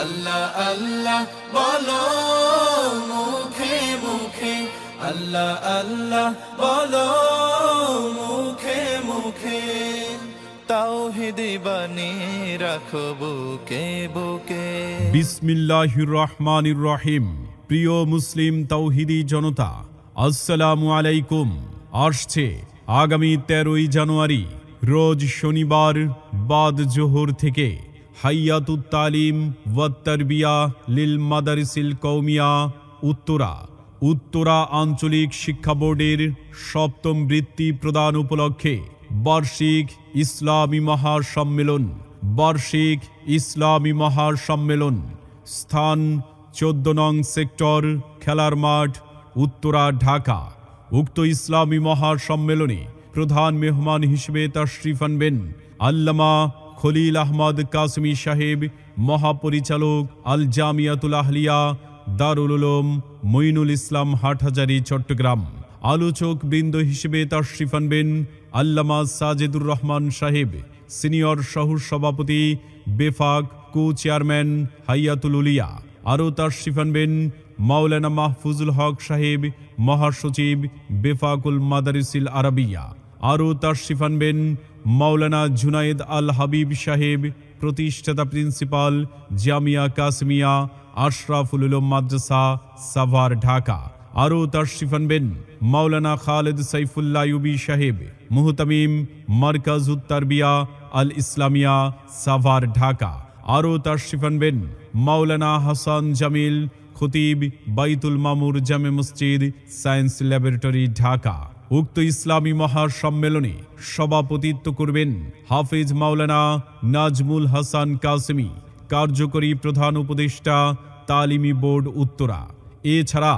আল্লাহ আল্লাহ, বলো মুখে মুখে। আল্লাহ আল্লাহ, বলো মুখে মুখে। রহিম প্রিয় মুসলিম তৌহিদি জনতা, আসসালামু আলাইকুম। আসছে আগামী তেরোই জানুয়ারি, রোজ শনিবার, বাদ জোহর থেকে। হাইয়াতুত তালিম লিল মাদারিসিল কৌমিয়া উত্তরা। উত্তরা আঞ্চলিক শিক্ষা বোর্ডের সপ্তম বৃত্তি প্রদান উপলক্ষে বার্ষিক ইসলামী মহাসম্মেলন, বার্ষিক ইসলামী মহাসম্মেলন। স্থান চোদ্দ নং সেক্টর, খেলার মাঠ, উত্তরা, ঢাকা। উক্ত ইসলামী মহাসম্মেলনে প্রধান মেহমান হিসেবে তশরিফ আনবেন আল্লামা খলিল আহমদ কাসমি সাহেব, মহাপরিচালক আল জামিয়াতুল আহলিয়া, দারুল উলুম, মঈনুল ইসলাম হাটহাজারী, চট্টগ্রাম। আলোচক বৃন্দ হিসেবে তশরিফ আনবেন আল্লামা সাজেদুর রহমান সাহেব, সিনিয়র সহ সভাপতি বেফাক কো চেয়ারম্যান হাইয়াতুল উলিয়া। আরও তশরিফ আনবেন মাওলানা মাহফুজুল হক সাহেব, মহাসচিব বেফাকুল মাদারিসিল আরবিয়া। আরও তশরিফ আনবেন মাওলানা জুনায়েদ আল হাবিব সাহেব, প্রতিষ্ঠাতা প্রিন্সিপাল জামিয়া কাসমিয়া, আশরাফুল মাদ্রাসা, সাভার, ঢাকা। আরও তশরিফ আনবেন মাওলানা খালেদ সাইফুল্লাহ ইউবি সাহেব, মুহতামিম মার্কাজ উত্তারবিয়া আল ইসলামিয়া, সাভার, ঢাকা। আরও তশরিফ আনবেন মাওলানা হাসান জামিল খতিব বাইতুল মামুর জামে মসজিদ সায়েন্স ল্যাবরেটরি, ঢাকা। উক্ত ইসলামী মহাসম্মেলনে সভাপতিত্ব করবেন হাফিজ মাওলানা নাজমুল হাসান কাসেমি, কার্যকরী প্রধান উপদেষ্টা তালিমি বোর্ড উত্তরা। এছাড়া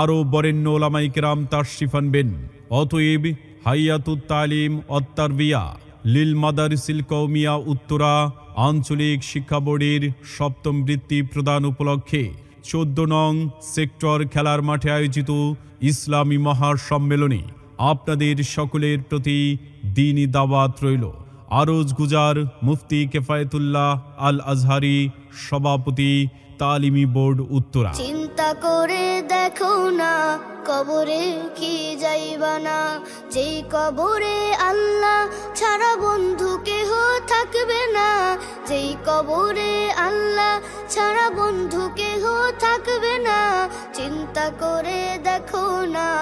আরও বরেণ্য ওলামাইকেরাম তাশরিফ আনবেন অতএব হাইয়াতুত তালিম অত্তারবিয়া, লিল মাদারিসিল কৌমিয়া উত্তরা আঞ্চলিক শিক্ষা বোর্ডের সপ্তম বৃত্তি প্রদান উপলক্ষে চোদ্দ নং সেক্টর খেলার মাঠে আয়োজিত ইসলামী মহাসম্মেলনে আপনাদের সকলের প্রতি দিনই দাওয়াত রইল। আরজ গুজার মুফতি কেফায়েতুল্লাহ আল আজহারি সভাপতি তালিমি বোর্ড উত্তরা। চিন্তা করে দেখো না, কবরে কি যাইবা না। যেই কবরে আল্লাহ ছাড়া বন্ধু কেহ থাকবে না। যেই কবরে আল্লাহ ছাড়া বন্ধু কেহ থাকবে না। চিন্তা করে দেখো না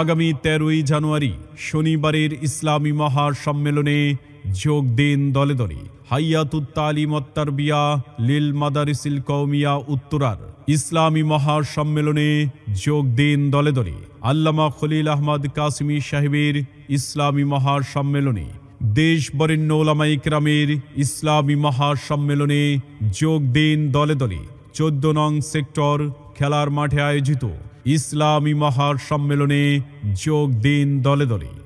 আগামী তেরোই জানুয়ারি শনিবারের ইসলামী মহাসম্মেলনে যোগ দিন দলে দলে। হাইয়াতুত তালিম বিয়া লিল মাদারিসিল কৌমিয়া উত্তরার ইসলামী মহাসম্মেলনে যোগ দিন দলে দলে। আল্লামা খলিল আহমদ কাসমি সাহেবের ইসলামী মহাসম্মেলনে। দেশ বরেণ্য ওলামা ইকরামের ইসলামী মহাসম্মেলনে যোগ দিন দলে দলে। চোদ্দ নং সেক্টর খেলার মাঠে আয়োজিত ইসলামী মহার সম্মেলনে যোগ দিন দলে দলে।